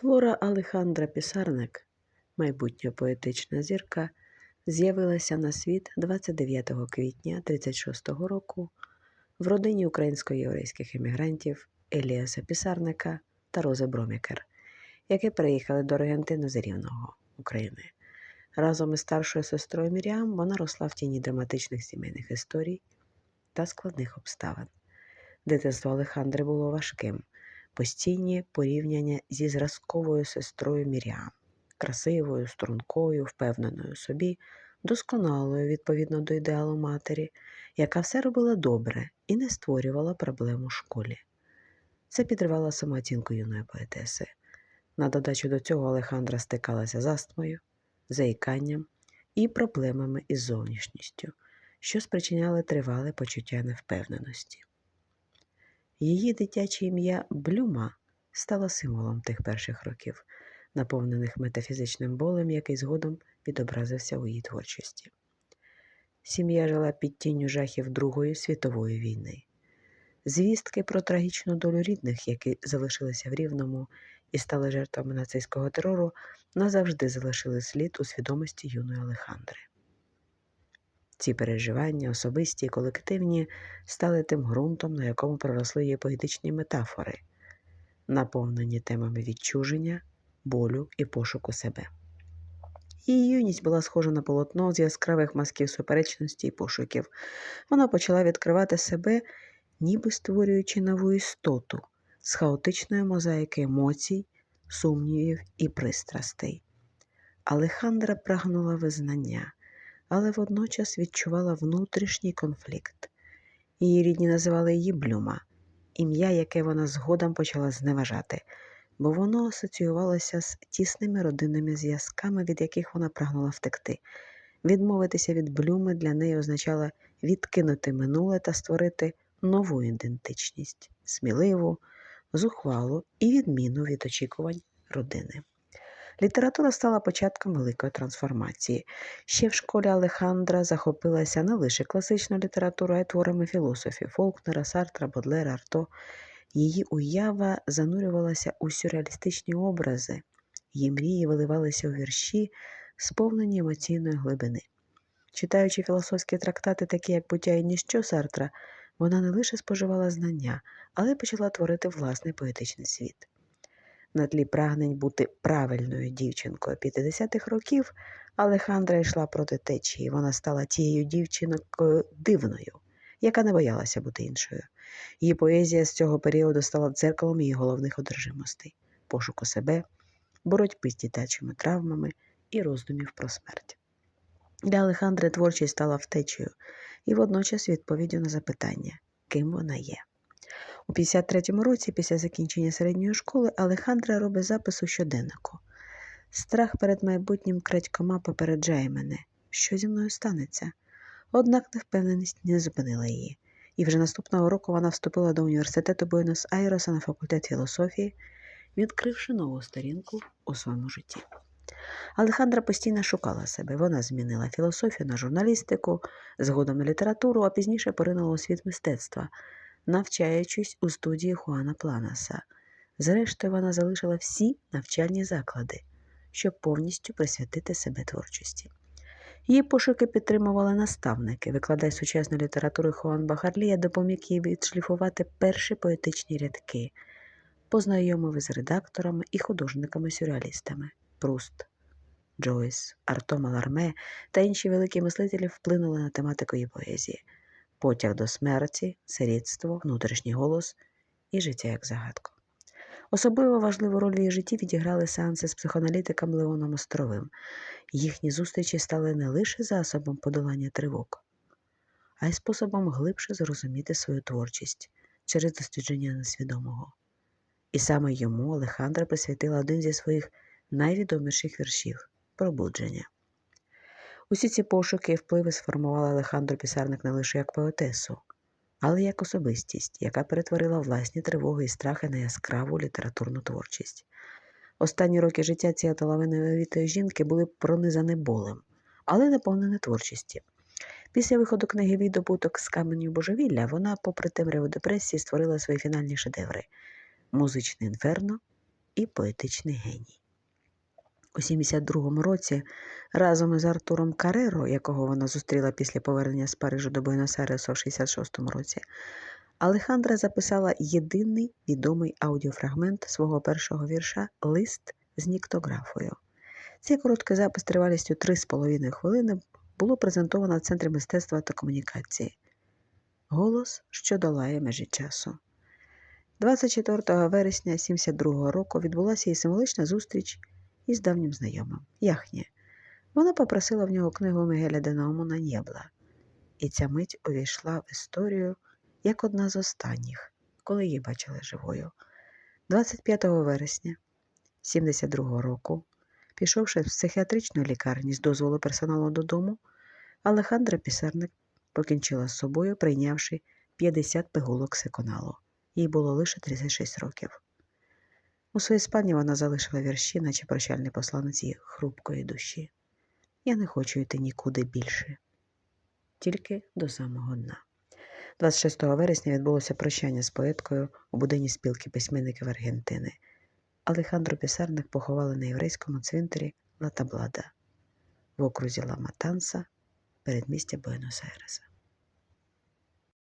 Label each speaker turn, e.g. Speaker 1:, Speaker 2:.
Speaker 1: Флора Алехандра Пісарник, майбутня поетична зірка, з'явилася на світ 29 квітня 36-го року в родині українсько-єврейських емігрантів Еліаса Пісарника та Рози Бромікер, які переїхали до Аргентини з Рівного України. Разом із старшою сестрою Міріам вона росла в тіні драматичних сімейних історій та складних обставин. Дитинство Алехандри було важким постійні порівняння зі зразковою сестрою Міріам, красивою, стрункою, впевненою собі, досконалою відповідно до ідеалу матері, яка все робила добре і не створювала проблем у школі. Це підривало самооцінку юної поетеси. На додачу до цього Алехандра стикалася з астмою, заїканням і проблемами із зовнішністю, що спричиняли тривале почуття невпевненості. Її дитяче ім'я Блюма стало символом тих перших років, наповнених метафізичним болем, який згодом відобразився у її творчості. Сім'я жила під тінню жахів Другої світової війни. Звістки про трагічну долю рідних, які залишилися в Рівному і стали жертвами нацистського терору, назавжди залишили слід у свідомості юної Алехандри. Ці переживання, особисті і колективні, стали тим ґрунтом, на якому проросли її поетичні метафори, наповнені темами відчуження, болю і пошуку себе. Її юність була схожа на полотно з яскравих масків суперечності і пошуків. Вона почала відкривати себе, ніби створюючи нову істоту з хаотичної мозаїки емоцій, сумнівів і пристрастей. Алехандра прагнула визнання але водночас відчувала внутрішній конфлікт. Її рідні називали її Блюма, ім'я, яке вона згодом почала зневажати, бо воно асоціювалося з тісними родинними зв'язками, від яких вона прагнула втекти. Відмовитися від Блюми для неї означало відкинути минуле та створити нову ідентичність, сміливу, зухвалу і відміну від очікувань родини. Література стала початком великої трансформації. Ще в школі Алехандра захопилася не лише класичною літературою, а й творами філософів Фолкнера, Сартра, Бодлера, Арто. Її уява занурювалася у сюрреалістичні образи, її мрії виливалися у вірші, сповнені емоційної глибини. Читаючи філософські трактати, такі як «Буття і ніщо Сартра, вона не лише споживала знання, але й почала творити власний поетичний світ на тлі прагнень бути правильною дівчинкою 50-х років, Алехандра йшла проти течії. Вона стала тією дівчинкою дивною, яка не боялася бути іншою. Її поезія з цього періоду стала дзеркалом її головних одержимостей пошуку себе, боротьби з дитячими травмами і роздумів про смерть. Для Алехандри творчість стала втечею і водночас відповіддю на запитання, ким вона є. У 53-му році, після закінчення середньої школи, Алехандра робить запис у щоденнику. Страх перед майбутнім крадькома попереджає мене, що зі мною станеться. Однак невпевненість не зупинила її, і вже наступного року вона вступила до університету Буенос Айреса на факультет філософії, відкривши нову сторінку у своєму житті. Алехандра постійно шукала себе. Вона змінила філософію на журналістику, згодом на літературу, а пізніше поринула у світ мистецтва навчаючись у студії Хуана Планаса. Зрештою, вона залишила всі навчальні заклади, щоб повністю присвятити себе творчості. Її пошуки підтримували наставники, викладач сучасної літератури Хуан Бахарлія допоміг їй відшліфувати перші поетичні рядки, познайомив із редакторами і художниками-сюрреалістами Пруст, Джойс, Арто Маларме та інші великі мислителі вплинули на тематику її поезії потяг до смерті, сирітство, внутрішній голос і життя як загадку. Особливо важливу роль в її житті відіграли сеанси з психоаналітиком Леоном Островим. Їхні зустрічі стали не лише засобом подолання тривог, а й способом глибше зрозуміти свою творчість через дослідження несвідомого. І саме йому Алехандра присвятила один зі своїх найвідоміших віршів пробудження. Усі ці пошуки і впливи сформували Алехандру Пісарник не лише як поетесу, але як особистість, яка перетворила власні тривоги і страхи на яскраву літературну творчість. Останні роки життя цієї талановитої жінки були пронизані болем, але наповнені творчістю. Після виходу книги «Відобуток з каменю божевілля вона, попри темряву депресії, створила свої фінальні шедеври музичне інферно і поетичний геній. У 72-му році разом із Артуром Кареро, якого вона зустріла після повернення з Парижу до Буенос-Айресу в 66-му році, Алехандра записала єдиний відомий аудіофрагмент свого першого вірша Лист з ніктографою. Цей короткий запис тривалістю 3,5 хвилини було презентовано в Центрі мистецтва та комунікації. Голос, що долає межі часу. 24 вересня 72-го року відбулася її символична зустріч із давнім знайомим Яхні. Вона попросила в нього книгу Мігеля де Наумона Нєбла, і ця мить увійшла в історію як одна з останніх, коли її бачили живою. 25 вересня 72-го року, пішовши з психіатричної лікарні з дозволу персоналу додому, Алехандра Пісерник покінчила з собою, прийнявши 50 пигулок секоналу. Їй було лише 36 років. У своїй спальні вона залишила вірші, наче прощальний посланець її хрупкої душі. Я не хочу йти нікуди більше, тільки до самого дна. 26 вересня відбулося прощання з поеткою у будині спілки письменників Аргентини. Алехандро Пісарник поховали на єврейському цвинтарі Ла Таблада в окрузі Ла Матанса, передмістя Буенос-Айреса.